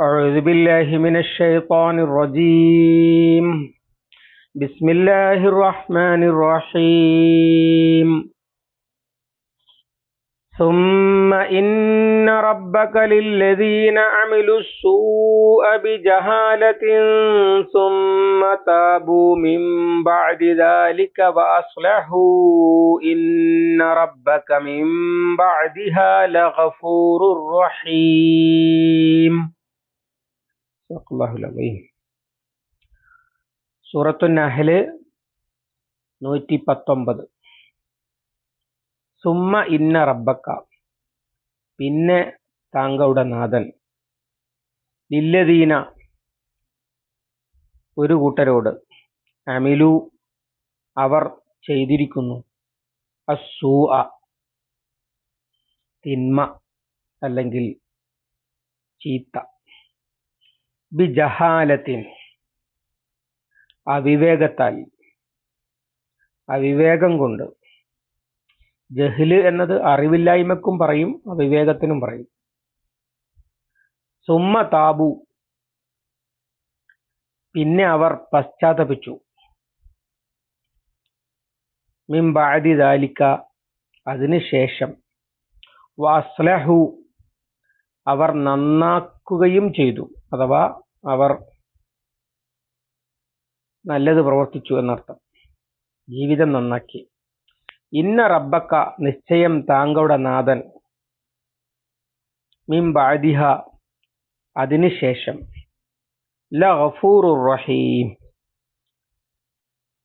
أعوذ بالله من الشيطان الرجيم. بسم الله الرحمن الرحيم. ثم إن ربك للذين عملوا السوء بجهالة ثم تابوا من بعد ذلك وأصلحوا إن ربك من بعدها لغفور رحيم. സൂറത്തു നഹൽ നൂറ്റി പത്തൊമ്പത് സുമ്മ ഇന്ന റബ്ബക്ക. പിന്നെ താങ്കളുടെ നാഥൻ. ലില്ലദീന. ഒരു കൂട്ടരോട്. അമിലു. അവർ ചെയ്തിരിക്കുന്നു. അസൂ തിന്മ. അല്ലെങ്കിൽ ചീത്ത. ബിജഹാലത്തിൻ അവിവേകത്താൽ അവിവേകം കൊണ്ട്. ജഹ്ല് എന്നത് അറിവില്ലായ്മക്കും പറയും അവിവേകത്തിനും പറയും. സുമ്മ താബു. പിന്നെ അവർ പശ്ചാത്തപിച്ചു. മിംബാദി ദാലിക്ക. അതിനുശേഷം വാസ്ലഹു അവർ നന്നാക്കുകയും ചെയ്തു. അഥവാ അവർ നല്ലത് പ്രവർത്തിച്ചു എന്നർത്ഥം. ജീവിതം നന്നാക്കി. ഇന്ന റബ്ബക്ക നിശ്ചയം താങ്കളുടെ നാഥൻ. മിം ബാദിഹ. അതിനുശേഷം റഹീം.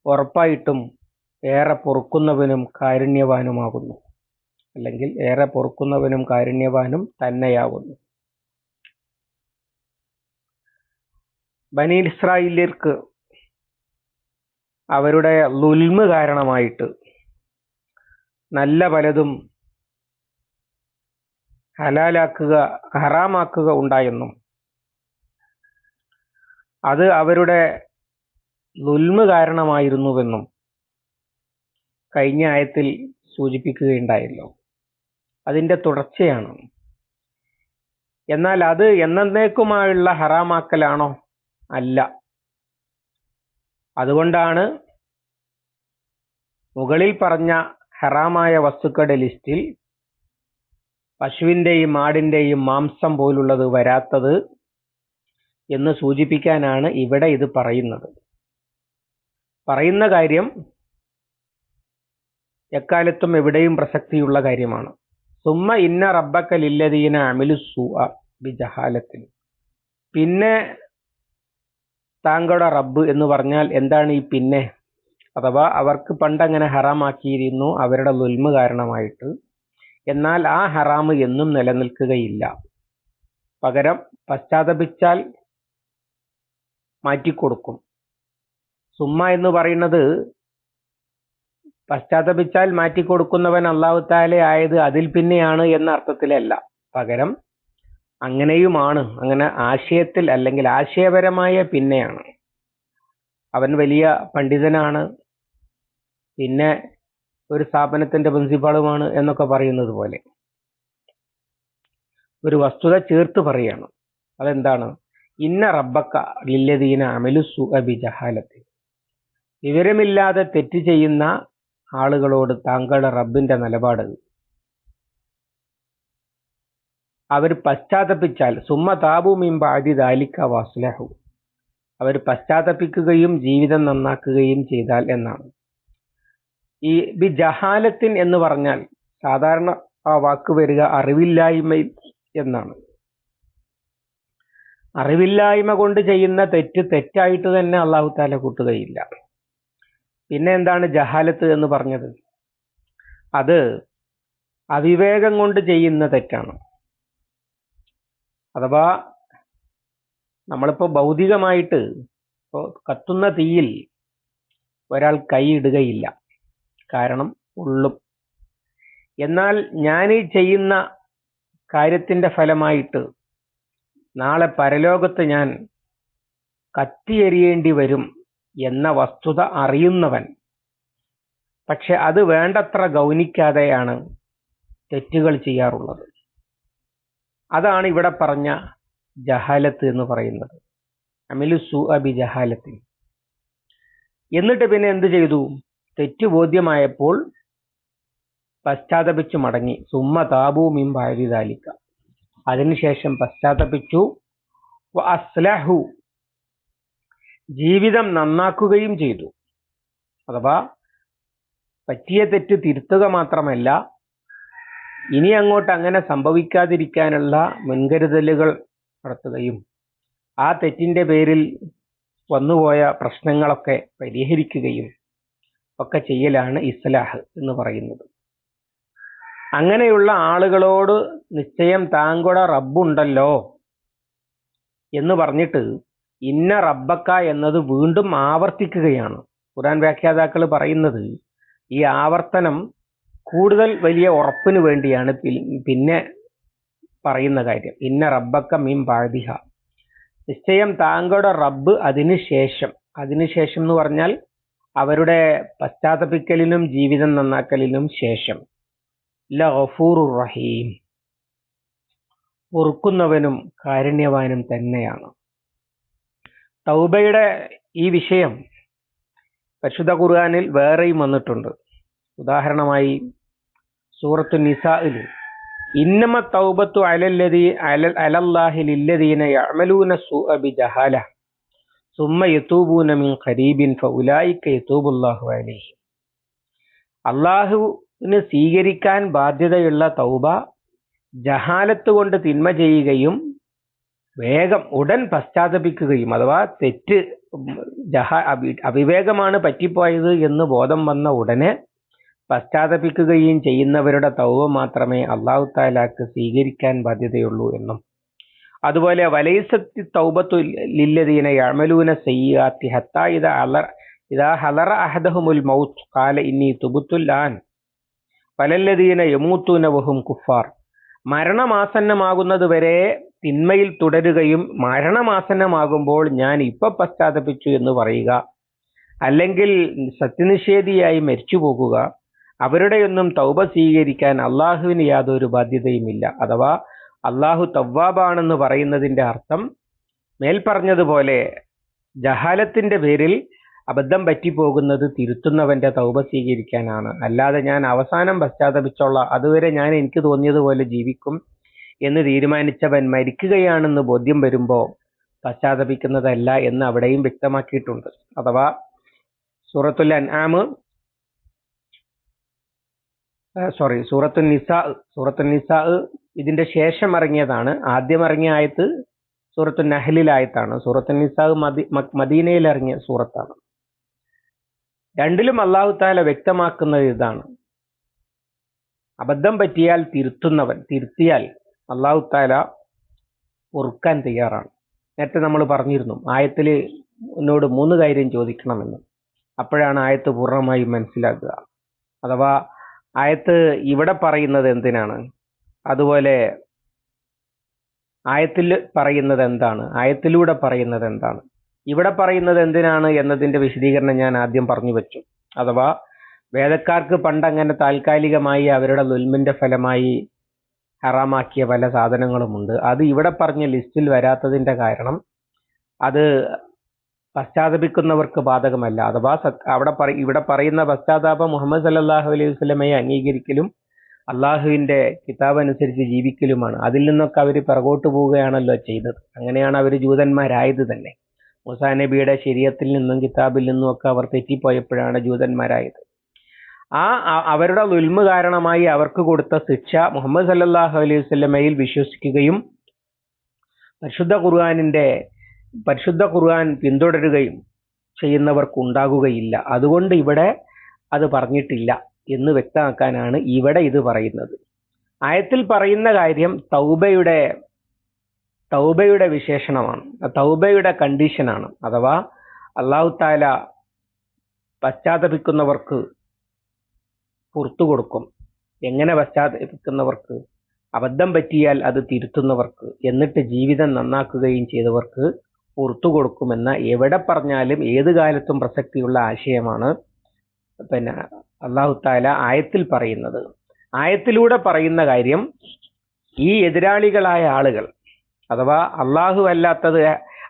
ഉറപ്പായിട്ടും ഏറെ പൊറുക്കുന്നവനും കാരുണ്യവാനുമാകുന്നു. അല്ലെങ്കിൽ ഏറെ പൊറുക്കുന്നവനും കാരുണ്യവാനും തന്നെയാകുന്നു. ബനി ഇസ്രായേലിയർക്ക് അവരുടെ ലുൽമ് കാരണമായിട്ട് നല്ല പലതും ഹലാലാക്കുക ഹറാമാക്കുക ഉണ്ടായെന്നും അത് അവരുടെ ലുൽമ് കാരണമായിരുന്നുവെന്നും കഴിഞ്ഞ ആയത്തിൽ സൂചിപ്പിക്കുകയുണ്ടായല്ലോ. അതിന്റെ തുടർച്ചയാണ്. എന്നാൽ അത് എന്നേക്കുമായുള്ള ഹറാമാക്കലാണോ? അല്ല. അതുകൊണ്ടാണ് മുകളിൽ പറഞ്ഞ ഹറാമായ വസ്തുക്കളുടെ ലിസ്റ്റിൽ പശുവിന്റെയും ആടിന്റെയും മാംസം പോലുള്ളത് വരാത്തത് എന്ന് സൂചിപ്പിക്കാനാണ് ഇവിടെ ഇത് പറയുന്നത്. പറയുന്ന കാര്യം എക്കാലത്തും എവിടെയും പ്രസക്തിയുള്ള കാര്യമാണ്. സുമ്മ ഇന്ന റബ്ബക്കലില്ലതീന അമിലു സുഅ ബിജഹാലത്തിൽ പിന്നെ താങ്കളുടെ റബ്ബ് എന്ന് പറഞ്ഞാൽ എന്താണ് ഈ പിന്നെ? അഥവാ അവർക്ക് പണ്ടങ്ങനെ ഹറാമാക്കിയിരുന്നു അവരുടെ ലുൽമ കാരണമായിട്ട്. എന്നാൽ ആ ഹറാമ് എന്നും നിലനിൽക്കുകയില്ല. പകരം പശ്ചാത്തപിച്ചാൽ മാറ്റിക്കൊടുക്കും. സുമ്മ എന്ന് പറയുന്നത് പശ്ചാത്തപിച്ചാൽ മാറ്റിക്കൊടുക്കുന്നവൻ അള്ളാഹു താലെ ആയത് അതിൽ പിന്നെയാണ് എന്ന അർത്ഥത്തിലല്ല. പകരം അങ്ങനെയുമാണ്. അങ്ങനെ ആശയത്തിൽ അല്ലെങ്കിൽ ആശയപരമായ പിന്നെയാണ്. അവൻ വലിയ പണ്ഡിതനാണ്. പിന്നെ ഒരു സ്ഥാപനത്തിന്റെ പ്രിൻസിപ്പാളുമാണ് എന്നൊക്കെ പറയുന്നത് പോലെ. ഒരു വസ്തുത ചേർത്ത് പറയാണ്. അതെന്താണ്? ഇന്ന റബ്ബക്ക ലില്ലദീന അമലു അബി ജഹാലത്ത്. വിവരമില്ലാതെ തെറ്റ് ചെയ്യുന്ന ആളുകളോട് താങ്കളുടെ റബ്ബിന്റെ നിലപാട് അവർ പശ്ചാത്തപിച്ചാൽ സുമ്മ മിംബാദി ദാലിക്ക വാസ്ലഹു. അവർ പശ്ചാത്തപിക്കുകയും ജീവിതം നന്നാക്കുകയും ചെയ്താൽ എന്നാണ്. ഈ ബി ജഹാലത്തിൻ എന്ന് പറഞ്ഞാൽ സാധാരണ ആ വാക്ക് വരിക അറിവില്ലായ്മ എന്നാണ്. അറിവില്ലായ്മ കൊണ്ട് ചെയ്യുന്ന തെറ്റ് തെറ്റായിട്ട് തന്നെ അള്ളാഹു താല കൂട്ടുകയില്ല. പിന്നെ എന്താണ് ജഹാലത്ത് എന്ന് പറഞ്ഞത്? അത് അവിവേകം കൊണ്ട് ചെയ്യുന്ന തെറ്റാണ്. അഥവാ നമ്മളിപ്പോ ഭൗതികമായിട്ട് ഇപ്പോ കത്തുന്ന തീയിൽ ഒരാൾ കൈയിടുകയില്ല കാരണം ഉള്ളും. എന്നാൽ ഞാൻ ഈ ചെയ്യുന്ന കാര്യത്തിന്റെ ഫലമായിട്ട് നാളെ പരലോകത്ത് ഞാൻ കത്തിയെരിയേണ്ടി വരും എന്ന വസ്തുത അറിയുന്നവൻ. പക്ഷെ അത് വേണ്ടത്ര ഗൗനിക്കാതെയാണ് തെറ്റുകൾ ചെയ്യാറുള്ളത്. അതാണ് ഇവിടെ പറഞ്ഞ ജഹാലത്ത് എന്ന് പറയുന്നത്. അമിലു സു അബി ജഹാലത്തിൽ എന്നിട്ട് പിന്നെ എന്ത് ചെയ്തു? തെറ്റ് ബോധ്യമായപ്പോൾ പശ്ചാത്തപിച്ചു മടങ്ങി. സുമ്മ താബൂ മിൻ ബാരിദാലിക്ക അതിനുശേഷം പശ്ചാത്തപിച്ചു. അസ്ലഹു. ജീവിതം നന്നാക്കുകയും ചെയ്തു. അഥവാ പറ്റിയ തെറ്റ് തിരുത്തുക മാത്രമല്ല ഇനി അങ്ങോട്ട് അങ്ങനെ സംഭവിക്കാതിരിക്കാനുള്ള മുൻകരുതലുകൾ നടത്തുകയും ആ തെറ്റിന്റെ പേരിൽ വന്നുപോയ പ്രശ്നങ്ങളൊക്കെ പരിഹരിക്കുകയും ഒക്കെ ചെയ്യലാണ് ഇസ്ലാഹ് എന്ന് പറയുന്നത്. അങ്ങനെയുള്ള ആളുകളോട് നിശ്ചയം താങ്കളുടെ റബ്ബുണ്ടല്ലോ എന്ന് പറഞ്ഞിട്ട് ഇന്ന റബ്ബക്ക എന്നത് വീണ്ടും ആവർത്തിക്കുകയാണ്. ഖുറാൻ വ്യാഖ്യാതാക്കൾ പറയുന്നത് ഈ ആവർത്തനം കൂടുതൽ വലിയ ഉറപ്പിന് വേണ്ടിയാണ് പിന്നെ പറയുന്ന കാര്യം. ഇന്ന റബ്ബക്ക മീൻ ബാധിഹ നിശ്ചയം താങ്കളുടെ റബ്ബ് അതിനുശേഷം അതിനുശേഷം എന്ന് പറഞ്ഞാൽ അവരുടെ പശ്ചാത്തപിക്കലിനും ജീവിതം നന്നാക്കലിനും ശേഷം. ലഫൂറുർ റഹീം. പൊറുക്കുന്നവനും കാരുണ്യവാനും തന്നെയാണ്. തൗബയുടെ ഈ വിഷയം പരിശുദ്ധ ഖുർആാനിൽ വേറെയും വന്നിട്ടുണ്ട്. ഉദാഹരണമായി സൂറത്തു നിസാഇൽ. ഇന്നമ തൗബത്തു അലല്ലദീ അല അലല്ലാഹി ലില്ലദീന യഅമലൂന സൂഅ ബിജഹാല. സുമ്മ യതൂബൂന മിൻ ഖരീബിൻ ഫഉലൈക യതൂബുല്ലാഹു അലൈഹി. അള്ളാഹുവിന് സ്വീകരിക്കാൻ ബാധ്യതയുള്ള തൗബ ജഹാലത്ത് കൊണ്ട് തിന്മ ചെയ്യുകയും വേഗം ഉടൻ പശ്ചാത്തപിക്കുകയും അഥവാ തെറ്റ് ജഹ അവിവേകമാണ് പറ്റിപ്പോയത് എന്ന് ബോധം വന്ന ഉടനെ പശ്ചാത്തപിക്കുകയും ചെയ്യുന്നവരുടെ തൗവ മാത്രമേ അള്ളാഹു താലാക്ക് സ്വീകരിക്കാൻ ബാധ്യതയുള്ളൂ എന്നും. അതുപോലെ വലൈസത്തി തൗബത്തു ലില്ലദീന യഅമലൂന സയ്യാത്തി ഹത്താ ഇത അലർ ഇതാ ഹലറ അഹദഹുമുൽ മൗത്ത് കാല ഇന്നി തുബുത്തുൽ ആൻ. പലല്ലദീന യമൂത്തൂന വഹും കുഫാർ. മരണമാസന്നമാകുന്നത് വരെ തിന്മയിൽ തുടരുകയും മരണമാസന്നമാകുമ്പോൾ ഞാൻ ഇപ്പൊ പശ്ചാത്തപിച്ചു എന്ന് പറയുക അല്ലെങ്കിൽ സത്യനിഷേധിയായി മരിച്ചു പോകുക അവരുടെയൊന്നും തൗബ സ്വീകരിക്കാൻ അള്ളാഹുവിന് യാതൊരു ബാധ്യതയുമില്ല. അഥവാ അള്ളാഹു തവ്വാബാണെന്ന് പറയുന്നതിന്റെ അർത്ഥം മേൽപ്പറഞ്ഞതുപോലെ ജഹാലത്തിന്റെ പേരിൽ അബദ്ധം പറ്റിപ്പോകുന്നത് തിരുത്തുന്നവന്റെ തൗബ സ്വീകരിക്കാനാണ്. അല്ലാതെ ഞാൻ അവസാനം പശ്ചാത്തപിച്ചോളാം. അതുവരെ ഞാൻ എനിക്ക് തോന്നിയതുപോലെ ജീവിക്കും എന്ന് തീരുമാനിച്ചവൻ മരിക്കുകയാണെന്ന് ബോധ്യം വരുമ്പോൾ പശ്ചാത്തപിക്കുന്നതല്ല എന്ന് അവിടെയും വ്യക്തമാക്കിയിട്ടുണ്ട്. അഥവാ സൂറത്തുൽ അൻആം സോറി സൂറത്തു നിസാ സൂറത്തു നിസാ ഇതിന്റെ ശേഷം ഇറങ്ങിയതാണ്. ആദ്യം ഇറങ്ങിയ ആയത്ത് സൂറത്തു നഹലിലായത്താണ്. സൂറത്തു നിസാ മദി മദീനയിൽ ഇറങ്ങിയ സൂറത്താണ്. രണ്ടിലും അള്ളാഹു താല വ്യക്തമാക്കുന്നത് ഇതാണ്. അബദ്ധം പറ്റിയാൽ തിരുത്തുന്നവൻ തിരുത്തിയാൽ അള്ളാഹു താല പൊറുക്കാൻ തയ്യാറാണ്. നേരത്തെ നമ്മൾ പറഞ്ഞിരുന്നു ആയത്തിൽ എന്നോട് മൂന്ന് കാര്യം ചോദിക്കണമെന്ന്. അപ്പോഴാണ് ആയത്ത് പൂർണമായും മനസ്സിലാക്കുക. അഥവാ ആയത്ത് ഇവിടെ പറയുന്നത് എന്തിനാണ്? അതുപോലെ ആയത്തിൽ പറയുന്നത് എന്താണ്? ആയത്തിലൂടെ പറയുന്നത് എന്താണ്? ഇവിടെ പറയുന്നത് എന്തിനാണ് എന്നതിന്റെ വിശദീകരണം ഞാൻ ആദ്യം പറഞ്ഞു വെച്ചു. അഥവാ വേദക്കാർക്ക് പണ്ട് അങ്ങനെ താൽക്കാലികമായി അവരുടെ ലുൽമിന്റെ ഫലമായി ഹറാമാക്കിയ പല സാധനങ്ങളുമുണ്ട്. അത് ഇവിടെ പറഞ്ഞ ലിസ്റ്റിൽ വരാത്തതിന്റെ കാരണം അത് പശ്ചാത്തപിക്കുന്നവർക്ക് ബാധകമല്ല. അഥവാ അവിടെ പറ ഇവിടെ പറയുന്ന പശ്ചാത്താപം മുഹമ്മദ് സല്ലാഹു അലൈഹി വസ്ലമയെ അംഗീകരിക്കലും അള്ളാഹുവിന്റെ കിതാബ് അനുസരിച്ച് ജീവിക്കലുമാണ്. അതിൽ നിന്നൊക്കെ അവർ പിറകോട്ട് പോവുകയാണല്ലോ ചെയ്തത്. അങ്ങനെയാണ് അവർ ജൂതന്മാരായത് തന്നെ. മുസാ നബിയുടെ ശരീരത്തിൽ നിന്നും കിതാബിൽ നിന്നും ഒക്കെ അവർ തെറ്റിപ്പോയപ്പോഴാണ് ജൂതന്മാരായത്. ആ അവരുടെ ഉൽമ കാരണമായി അവർക്ക് കൊടുത്ത ശിക്ഷ മുഹമ്മദ് സല്ലാഹു അലൈഹി വസ്ലമയിൽ വിശ്വസിക്കുകയും പരിശുദ്ധ ഖുർആാനിന്റെ പരിശുദ്ധ ഖുർആൻ പിന്തുടരുകയും ചെയ്യുന്നവർക്കുണ്ടാകുകയില്ല. അതുകൊണ്ട് ഇവിടെ അത് പറഞ്ഞിട്ടില്ല എന്ന് വ്യക്തമാക്കാനാണ് ഇവിടെ ഇത് പറയുന്നത്. ആയത്തിൽ പറയുന്ന കാര്യം തൗബയുടെ തൗബയുടെ വിശേഷണമാണ്. തൗബയുടെ കണ്ടീഷനാണ്. അഥവാ അള്ളാഹു താല പശ്ചാത്തപിക്കുന്നവർക്ക് പുറത്തു കൊടുക്കും. എങ്ങനെ പശ്ചാത്തപിക്കുന്നവർക്ക്? അബദ്ധം പറ്റിയാൽ അത് തിരുത്തുന്നവർക്ക്. എന്നിട്ട് ജീവിതം നന്നാക്കുകയും ചെയ്തവർക്ക് പുറത്തു കൊടുക്കുമെന്ന എവിടെ പറഞ്ഞാലും ഏത് കാലത്തും പ്രസക്തിയുള്ള ആശയമാണ് പിന്നെ അള്ളാഹു താല ആയത്തിൽ പറയുന്നത്. ആയത്തിലൂടെ പറയുന്ന കാര്യം ഈ എതിരാളികളായ ആളുകൾ അഥവാ അള്ളാഹു അല്ലാത്തത്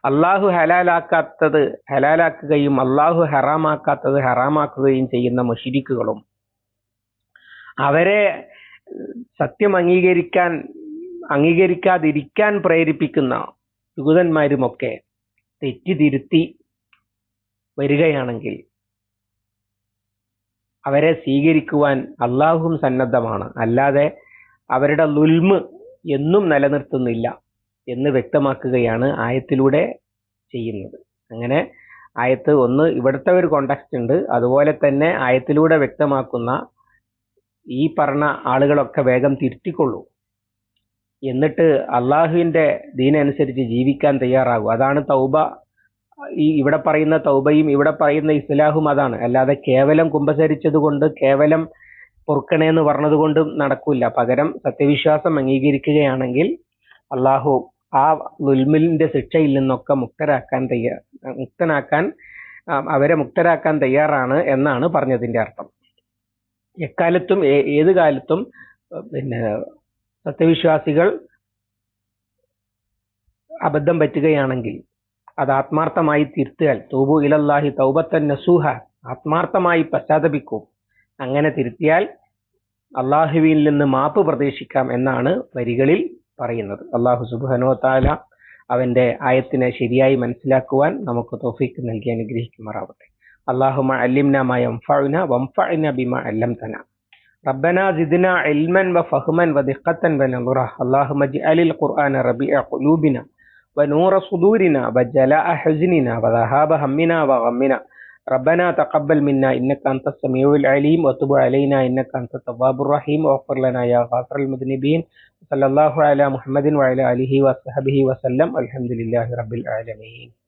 അള്ളാഹു ഹലാലാക്കാത്തത് ഹലാലാക്കുകയും അള്ളാഹു ഹറാമാക്കാത്തത് ഹറാമാക്കുകയും ചെയ്യുന്ന മുഷിരിക്കുകളും അവരെ സത്യം അംഗീകരിക്കാൻ അംഗീകരിക്കാതിരിക്കാൻ പ്രേരിപ്പിക്കുന്ന യുഗതന്മാരുമൊക്കെ തെറ്റിതിരുത്തി വരികയാണെങ്കിൽ അവരെ സ്വീകരിക്കുവാൻ അള്ളാഹും സന്നദ്ധമാണ്. അല്ലാതെ അവരുടെ ലുൽമ് എന്നും നിലനിർത്തുന്നില്ല എന്ന് വ്യക്തമാക്കുകയാണ് ആയത്തിലൂടെ ചെയ്യുന്നത്. അങ്ങനെ ആയത്ത് ഒന്ന് ഇവിടുത്തെ ഒരു കോണ്ടാക്സ്റ്റ് ഉണ്ട്. അതുപോലെ തന്നെ ആയത്തിലൂടെ വ്യക്തമാക്കുന്ന ഈ പറഞ്ഞ ആളുകളൊക്കെ വേഗം തിരുത്തിക്കൊള്ളൂ. എന്നിട്ട് അള്ളാഹുവിന്റെ ദീനനുസരിച്ച് ജീവിക്കാൻ തയ്യാറാകും. അതാണ് തൗബ. ഈ ഇവിടെ പറയുന്ന തൗബയും ഇവിടെ പറയുന്ന ഇസ്ലാഹും അതാണ്. അല്ലാതെ കേവലം കുമ്പസരിച്ചത് കൊണ്ട് കേവലം പൊറുക്കണേ എന്ന് പറഞ്ഞത് കൊണ്ടും നടക്കൂല. പകരം സത്യവിശ്വാസം അംഗീകരിക്കുകയാണെങ്കിൽ അള്ളാഹു ആ ലുൽമിലിന്റെ ശിക്ഷയിൽ നിന്നൊക്കെ മുക്തരാക്കാൻ തയ്യാ മുക്തനാക്കാൻ അവരെ മുക്തരാക്കാൻ തയ്യാറാണ് എന്നാണ് പറഞ്ഞതിന്റെ അർത്ഥം. എക്കാലത്തും ഏത് കാലത്തും പിന്നെ സത്യവിശ്വാസികൾ അബദ്ധം പറ്റുകയാണെങ്കിൽ അത് ആത്മാർത്ഥമായി തിരുത്തിയാൽ തൂബു ഇലല്ലാഹി തൗബത്തൻ നസൂഹ ആത്മാർത്ഥമായി പശ്ചാത്തപിക്കും. അങ്ങനെ തിരുത്തിയാൽ അള്ളാഹുവിൽ നിന്ന് മാപ്പ് പ്രതീക്ഷിക്കാം എന്നാണ് വരികളിൽ പറയുന്നത്. അള്ളാഹു സുബാനോ താല അവന്റെ ആയത്തിനെ ശരിയായി മനസ്സിലാക്കുവാൻ നമുക്ക് തോഫീക്ക് നൽകി അനുഗ്രഹിക്കുമാറാവട്ടെ. അള്ളാഹുമ അല്ലിംന മാ യംഫഉന ബിമ ബിമാ അല്ലംതന. ربنا زدنا علما وفهما ودقة ونظرة اللهم اجعل القرآن ربيع قلوبنا ونور صدورنا وجلاء حزننا وذهاب همنا وغمنا. ربنا تقبل منا إنك أنت السميع العليم. وتب علينا إنك أنت التواب الرحيم. واغفر لنا يا غافر المذنبين. صلى الله على محمد وعلى آله وصحبه وسلم. الحمد لله رب العالمين.